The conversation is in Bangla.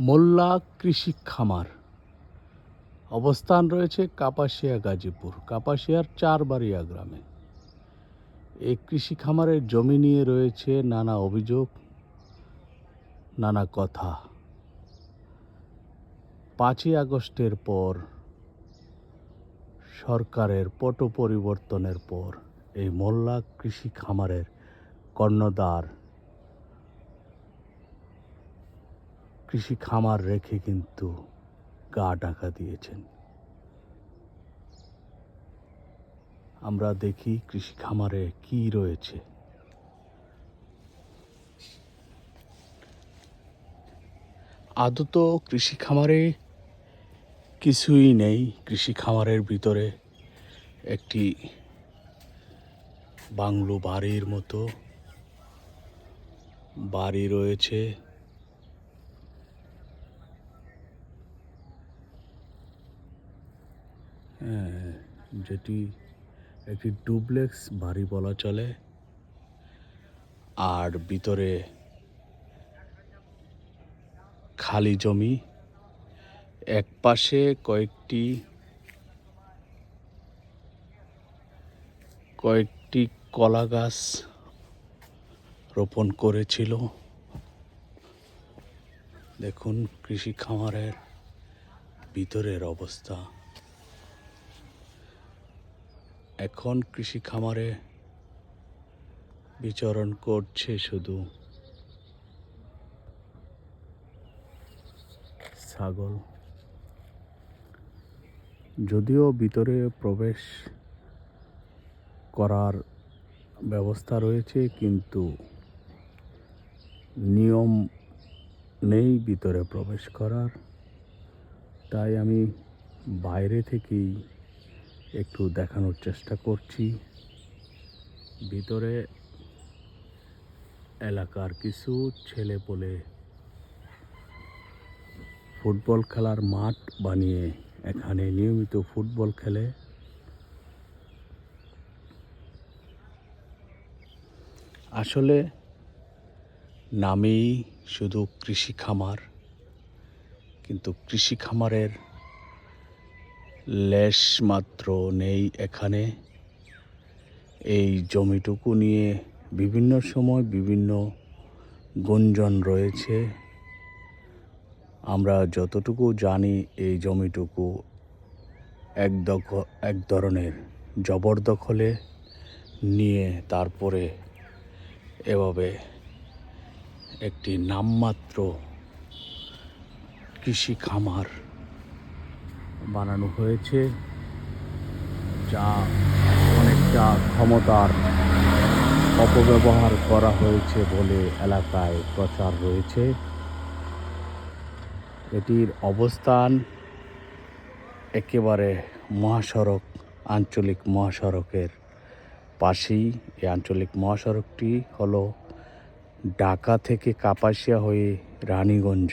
মোল্লা কৃষি খামার। অবস্থান রয়েছে কাপাসিয়া, গাজীপুর। কাপাসিয়ার চারবাড়িয়া গ্রামে। এই কৃষি খামারের জমি নিয়ে রয়েছে নানা অভিযোগ, নানা কথা। পাঁচই আগস্টের পর, সরকারের পট পরিবর্তনের পর এই মোল্লা কৃষি খামারের কর্ণধার কৃষি খামার রেখে কিন্তু গা ঢাকা দিয়েছেন। আমরা দেখি কৃষি খামারে কি রয়েছে। আদত কৃষি খামারে কিছুই নেই। কৃষি খামারের ভিতরে একটি বাংলো বাড়ির মতো বাড়ি রয়েছে। যেটি একটি ডুপ্লেক্স বাড়ি বলা চলে। আর ভিতরে খালি জমি, এক পাশে কয়েকটি কয়েকটি কলা গাছ রোপণ করেছিল। দেখুন কৃষি খামারের ভিতরের অবস্থা। এখন কৃষি খামারে বিচরণ করছে শুধু ছাগল। যদিও ভিতরে প্রবেশ করার ব্যবস্থা রয়েছে, কিন্তু নিয়ম নেই ভিতরে প্রবেশ করার। তাই আমি বাইরে থেকেই একটু দেখানোর চেষ্টা করছি। ভিতরে এলাকার কিছু ছেলে বলে ফুটবল খেলার মাঠ বানিয়ে এখানে নিয়মিত ফুটবল খেলে। আসলে নামেই শুধু কৃষি খামার, কিন্তু কৃষি খামারের লেশ মাত্র নেই এখানে। এই জমিটুকু নিয়ে বিভিন্ন সময় বিভিন্ন গুঞ্জন রয়েছে। আমরা যতটুকু জানি এই জমিটুকু এক এক ধরনের জবরদখলে নিয়ে তারপরে এভাবে একটি নামমাত্র কৃষি খামার বানানো হয়েছে, যা অনেকটা ক্ষমতার অপব্যবহার করা হয়েছে বলে এলাকায় প্রচার রয়েছে। এটির অবস্থান একেবারে মহাসড়ক, আঞ্চলিক মহাসড়কের পাশেই। এই আঞ্চলিক মহাসড়কটি হলো ঢাকা থেকে কাপাসিয়া হয়ে রানীগঞ্জ।